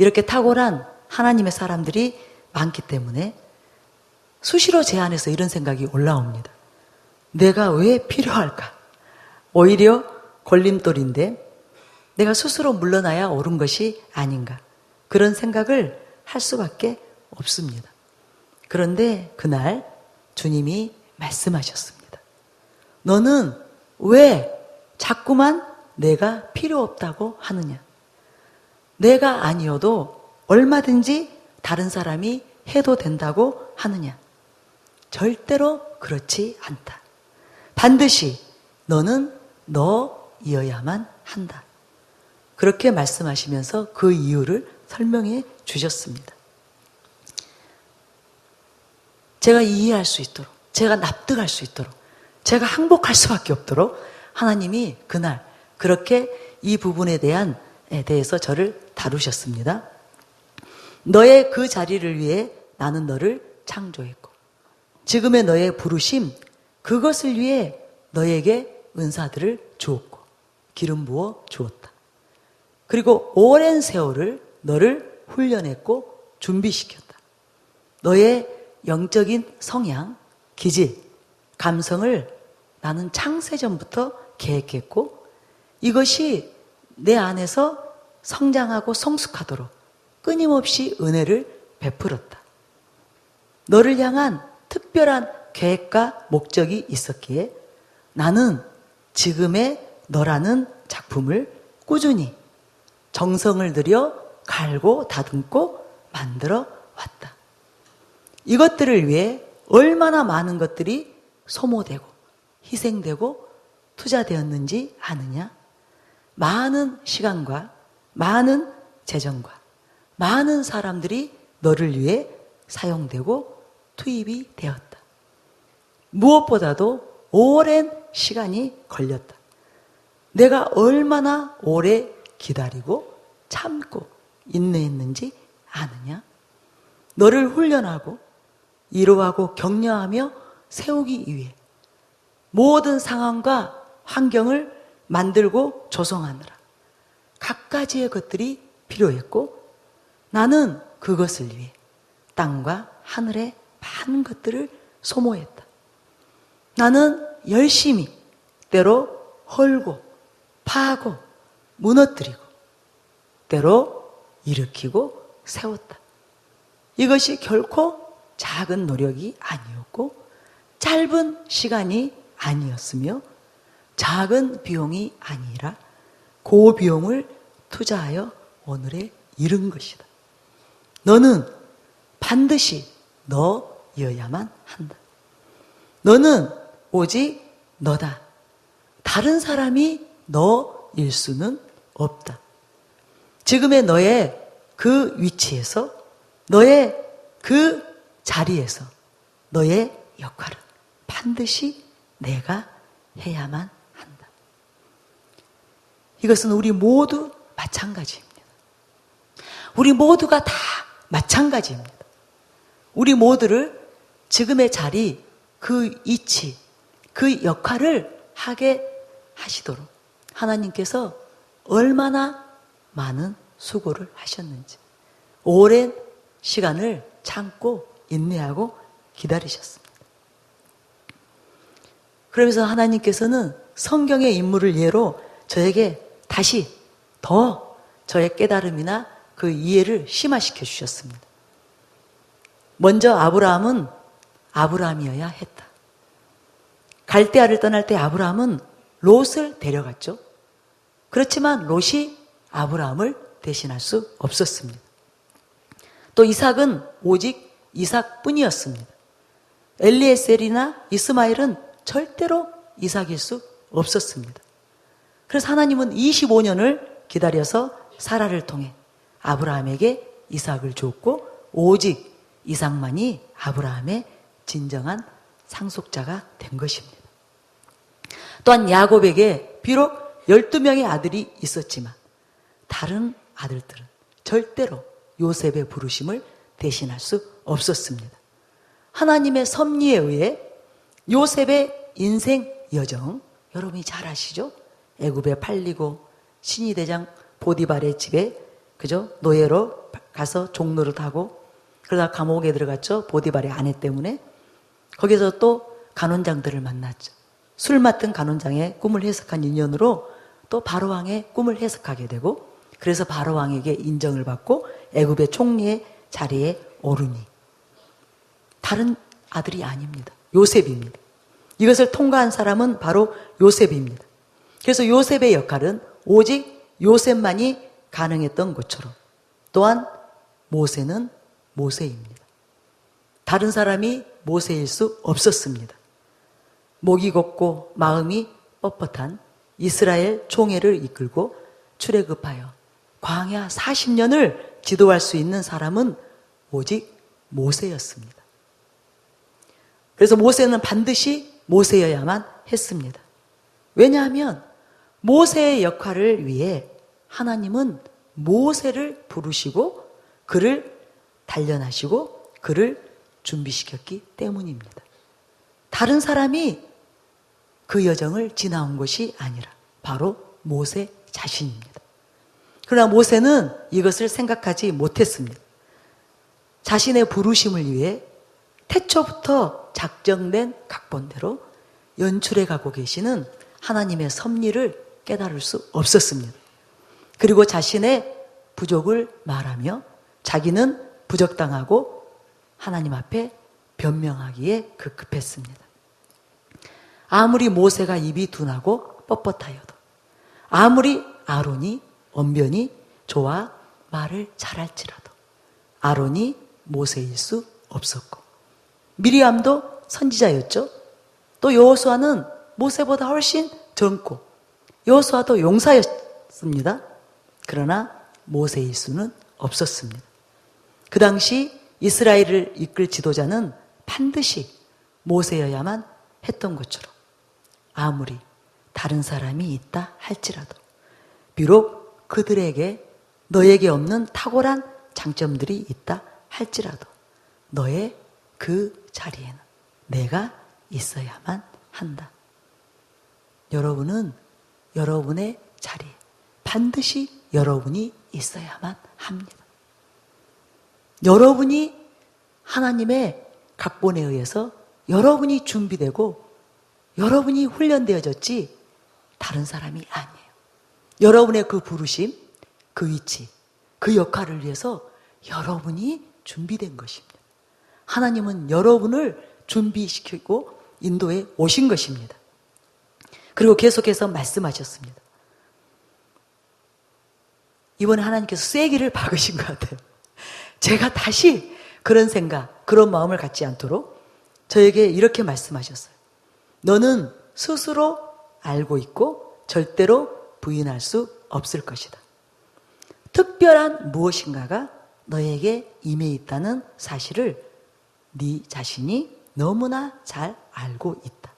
이렇게 탁월한 하나님의 사람들이 많기 때문에 수시로 제 안에서 이런 생각이 올라옵니다. 내가 왜 필요할까? 오히려 걸림돌인데 내가 스스로 물러나야 옳은 것이 아닌가. 그런 생각을 할 수밖에 없습니다. 그런데 그날 주님이 말씀하셨습니다. 너는 왜 자꾸만 내가 필요 없다고 하느냐? 내가 아니어도 얼마든지 다른 사람이 해도 된다고 하느냐? 절대로 그렇지 않다. 반드시 너는 너이어야만 한다. 그렇게 말씀하시면서 그 이유를 설명해 주셨습니다. 제가 이해할 수 있도록, 제가 납득할 수 있도록, 제가 항복할 수밖에 없도록 하나님이 그날 그렇게 이 부분에 대한 에 대해서 저를 다루셨습니다. 너의 그 자리를 위해 나는 너를 창조했고 지금의 너의 부르심 그것을 위해 너에게 은사들을 주었고 기름 부어 주었다. 그리고 오랜 세월을 너를 훈련했고 준비시켰다. 너의 영적인 성향, 기질, 감성을 나는 창세전부터 계획했고 이것이 내 안에서 성장하고 성숙하도록 끊임없이 은혜를 베풀었다. 너를 향한 특별한 계획과 목적이 있었기에 나는 지금의 너라는 작품을 꾸준히 정성을 들여 갈고 다듬고 만들어 왔다. 이것들을 위해 얼마나 많은 것들이 소모되고 희생되고 투자되었는지 아느냐? 많은 시간과 많은 재정과 많은 사람들이 너를 위해 사용되고 투입이 되었다. 무엇보다도 오랜 시간이 걸렸다. 내가 얼마나 오래 기다리고 참고 인내했는지 아느냐? 너를 훈련하고 위로하고 격려하며 세우기 위해 모든 상황과 환경을 만들고 조성하느라 갖가지의 것들이 필요했고 나는 그것을 위해 땅과 하늘의 많은 것들을 소모했다. 나는 열심히 때로 헐고 파고 무너뜨리고 때로 일으키고 세웠다. 이것이 결코 작은 노력이 아니었고 짧은 시간이 아니었으며 작은 비용이 아니라 고비용을 투자하여 오늘에 이른 것이다. 너는 반드시 너여야만 한다. 너는 오직 너다. 다른 사람이 너일 수는 없다. 지금의 너의 그 위치에서, 너의 그 자리에서, 너의 역할은 반드시 내가 해야만. 이것은 우리 모두 마찬가지입니다. 우리 모두가 다 마찬가지입니다. 우리 모두를 지금의 자리, 그 이치, 그 역할을 하게 하시도록 하나님께서 얼마나 많은 수고를 하셨는지 오랜 시간을 참고 인내하고 기다리셨습니다. 그러면서 하나님께서는 성경의 인물을 예로 저에게 다시 더 저의 깨달음이나 그 이해를 심화시켜 주셨습니다. 먼저 아브라함은 아브라함이어야 했다. 갈대아를 떠날 때 아브라함은 롯을 데려갔죠. 그렇지만 롯이 아브라함을 대신할 수 없었습니다. 또 이삭은 오직 이삭뿐이었습니다. 엘리에셀이나 이스마엘은 절대로 이삭일 수 없었습니다. 그래서 하나님은 25년을 기다려서 사라를 통해 아브라함에게 이삭을 줬고 오직 이삭만이 아브라함의 진정한 상속자가 된 것입니다. 또한 야곱에게 비록 12명의 아들이 있었지만 다른 아들들은 절대로 요셉의 부르심을 대신할 수 없었습니다. 하나님의 섭리에 의해 요셉의 인생 여정 여러분이 잘 아시죠? 애굽에 팔리고 신이 대장 보디발의 집에 그죠? 노예로 가서 종로를 하고 그러다 감옥에 들어갔죠. 보디발의 아내 때문에. 거기서 또 간원장들을 만났죠. 술 맡은 간원장의 꿈을 해석한 인연으로 또 바로왕의 꿈을 해석하게 되고 그래서 바로왕에게 인정을 받고 애굽의 총리의 자리에 오르니 다른 아들이 아닙니다. 요셉입니다. 이것을 통과한 사람은 바로 요셉입니다. 그래서 요셉의 역할은 오직 요셉만이 가능했던 것처럼 또한 모세는 모세입니다. 다른 사람이 모세일 수 없었습니다. 목이 곱고 마음이 뻣뻣한 이스라엘 총회를 이끌고 출애굽하여 광야 40년을 지도할 수 있는 사람은 오직 모세였습니다. 그래서 모세는 반드시 모세여야만 했습니다. 왜냐하면 모세의 역할을 위해 하나님은 모세를 부르시고 그를 단련하시고 그를 준비시켰기 때문입니다. 다른 사람이 그 여정을 지나온 것이 아니라 바로 모세 자신입니다. 그러나 모세는 이것을 생각하지 못했습니다. 자신의 부르심을 위해 태초부터 작정된 각본대로 연출해 가고 계시는 하나님의 섭리를 깨달을 수 없었습니다. 그리고 자신의 부족을 말하며 자기는 부적당하고 하나님 앞에 변명하기에 급급했습니다. 아무리 모세가 입이 둔하고 뻣뻣하여도 아무리 아론이 언변이 좋아 말을 잘할지라도 아론이 모세일 수 없었고 미리암도 선지자였죠. 또 여호수아는 모세보다 훨씬 젊고 여호수아도 용사였습니다. 그러나 모세일 수는 없었습니다. 그 당시 이스라엘을 이끌 지도자는 반드시 모세여야만 했던 것처럼 아무리 다른 사람이 있다 할지라도 비록 그들에게 너에게 없는 탁월한 장점들이 있다 할지라도 너의 그 자리에는 내가 있어야만 한다. 여러분은 여러분의 자리에 반드시 여러분이 있어야만 합니다. 여러분이 하나님의 각본에 의해서 여러분이 준비되고 여러분이 훈련되어졌지 다른 사람이 아니에요. 여러분의 그 부르심, 그 위치, 그 역할을 위해서 여러분이 준비된 것입니다. 하나님은 여러분을 준비시키고 인도에 오신 것입니다. 그리고 계속해서 말씀하셨습니다. 이번에 하나님께서 쐐기를 박으신 것 같아요. 제가 다시 그런 생각, 그런 마음을 갖지 않도록 저에게 이렇게 말씀하셨어요. 너는 스스로 알고 있고 절대로 부인할 수 없을 것이다. 특별한 무엇인가가 너에게 임해 있다는 사실을 네 자신이 너무나 잘 알고 있다.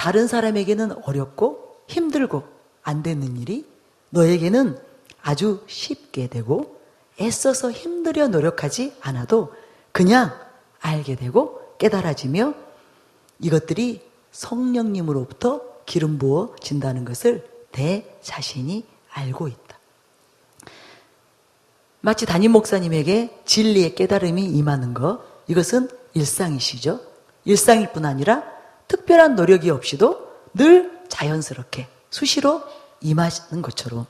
다른 사람에게는 어렵고 힘들고 안 되는 일이 너에게는 아주 쉽게 되고 애써서 힘들여 노력하지 않아도 그냥 알게 되고 깨달아지며 이것들이 성령님으로부터 기름 부어진다는 것을 내 자신이 알고 있다. 마치 담임 목사님에게 진리의 깨달음이 임하는 것, 이것은 일상이시죠. 일상일 뿐 아니라 특별한 노력이 없이도 늘 자연스럽게 수시로 임하시는 것처럼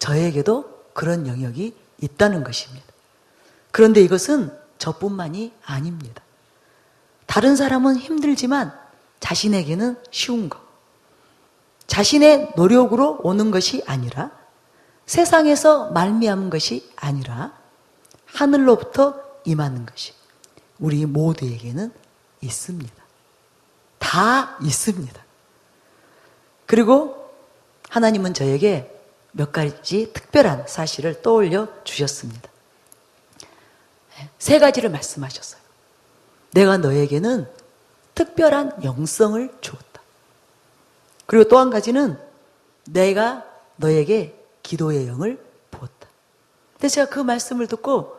저에게도 그런 영역이 있다는 것입니다. 그런데 이것은 저뿐만이 아닙니다. 다른 사람은 힘들지만 자신에게는 쉬운 것. 자신의 노력으로 오는 것이 아니라 세상에서 말미암은 것이 아니라 하늘로부터 임하는 것이 우리 모두에게는 있습니다. 다 있습니다. 그리고 하나님은 저에게 몇 가지 특별한 사실을 떠올려 주셨습니다. 세 가지를 말씀하셨어요. 내가 너에게는 특별한 영성을 주었다. 그리고 또 한 가지는 내가 너에게 기도의 영을 부었다. 근데 제가 그 말씀을 듣고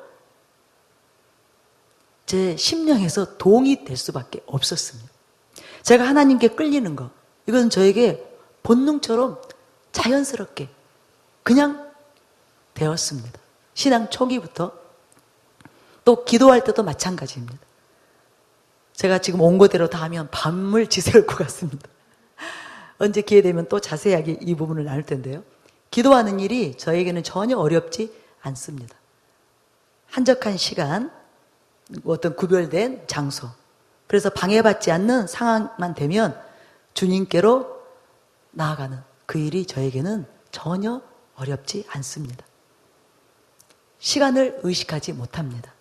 제 심령에서 동이 될 수밖에 없었습니다. 제가 하나님께 끌리는 것, 이건 저에게 본능처럼 자연스럽게 그냥 되었습니다. 신앙 초기부터 또 기도할 때도 마찬가지입니다. 제가 지금 온 거대로 다 하면 밤을 지새울 것 같습니다. 언제 기회 되면 또 자세하게 이 부분을 나눌 텐데요. 기도하는 일이 저에게는 전혀 어렵지 않습니다. 한적한 시간, 어떤 구별된 장소. 그래서 방해받지 않는 상황만 되면 주님께로 나아가는 그 일이 저에게는 전혀 어렵지 않습니다. 시간을 의식하지 못합니다.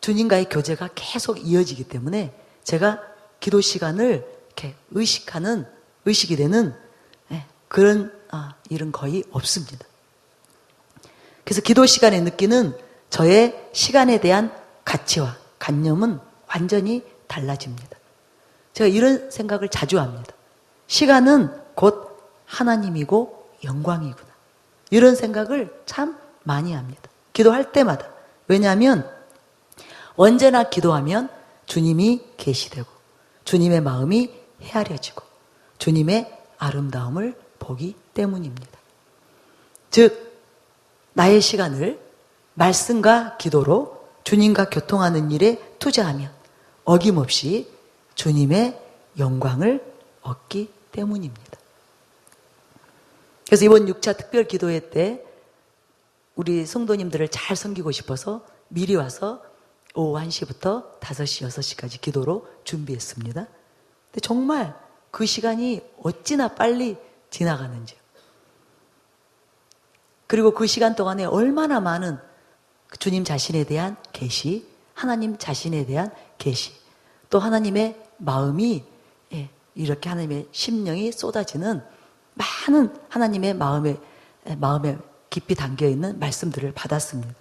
주님과의 교제가 계속 이어지기 때문에 제가 기도 시간을 이렇게 의식하는, 의식이 되는 예, 그런 아, 일은 거의 없습니다. 그래서 기도 시간에 느끼는 저의 시간에 대한 가치와 관념은 완전히 달라집니다. 제가 이런 생각을 자주 합니다. 시간은 곧 하나님이고 영광이구나. 이런 생각을 참 많이 합니다. 기도할 때마다. 왜냐하면 언제나 기도하면 주님이 계시되고 주님의 마음이 헤아려지고 주님의 아름다움을 보기 때문입니다. 즉, 나의 시간을 말씀과 기도로 주님과 교통하는 일에 투자하면 어김없이 주님의 영광을 얻기 때문입니다. 그래서 이번 6차 특별 기도회 때 우리 성도님들을 잘 섬기고 싶어서 미리 와서 오후 1시부터 5시, 6시까지 기도로 준비했습니다. 근데 정말 그 시간이 어찌나 빨리 지나가는지요. 그리고 그 시간 동안에 얼마나 많은 그 주님 자신에 대한 계시, 하나님 자신에 대한 계시, 또 하나님의 마음이 예, 이렇게 하나님의 심령이 쏟아지는 많은 하나님의 마음에 마음에 깊이 담겨 있는 말씀들을 받았습니다.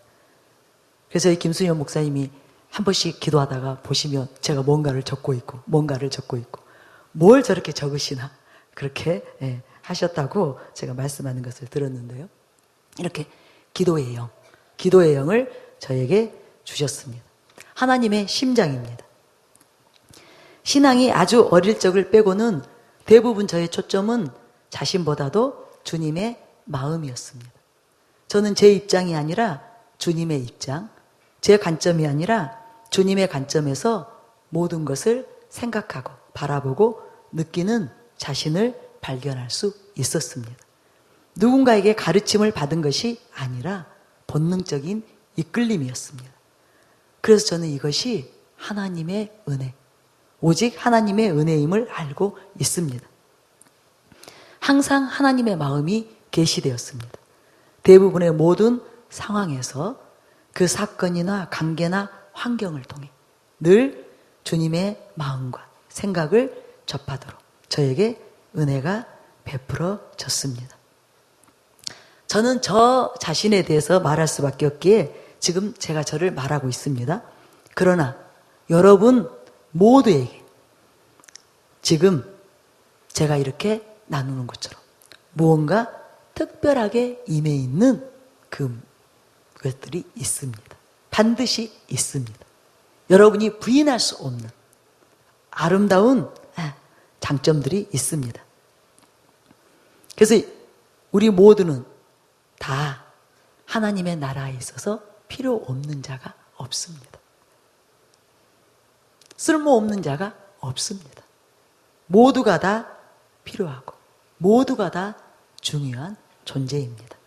그래서 이 김수현 목사님이 한 번씩 기도하다가 보시면 제가 뭔가를 적고 있고 뭔가를 적고 있고 뭘 저렇게 적으시나 그렇게 예, 하셨다고 제가 말씀하는 것을 들었는데요. 이렇게 기도의 영, 기도의 영을 저에게 주셨습니다. 하나님의 심장입니다. 신앙이 아주 어릴 적을 빼고는 대부분 저의 초점은 자신보다도 주님의 마음이었습니다. 저는 제 입장이 아니라 주님의 입장, 제 관점이 아니라 주님의 관점에서 모든 것을 생각하고 바라보고 느끼는 자신을 발견할 수 있었습니다. 누군가에게 가르침을 받은 것이 아니라 본능적인 이끌림이었습니다. 그래서 저는 이것이 하나님의 은혜, 오직 하나님의 은혜임을 알고 있습니다. 항상 하나님의 마음이 계시되었습니다. 대부분의 모든 상황에서 그 사건이나 관계나 환경을 통해 늘 주님의 마음과 생각을 접하도록 저에게 은혜가 베풀어졌습니다. 저는 저 자신에 대해서 말할 수밖에 없기에 지금 제가 저를 말하고 있습니다. 그러나 여러분 모두에게 지금 제가 이렇게 나누는 것처럼 무언가 특별하게 임해 있는 그 것들이 있습니다. 반드시 있습니다. 여러분이 부인할 수 없는 아름다운 장점들이 있습니다. 그래서 우리 모두는 다 하나님의 나라에 있어서 필요 없는 자가 없습니다. 쓸모없는 자가 없습니다. 모두가 다 필요하고 모두가 다 중요한 존재입니다.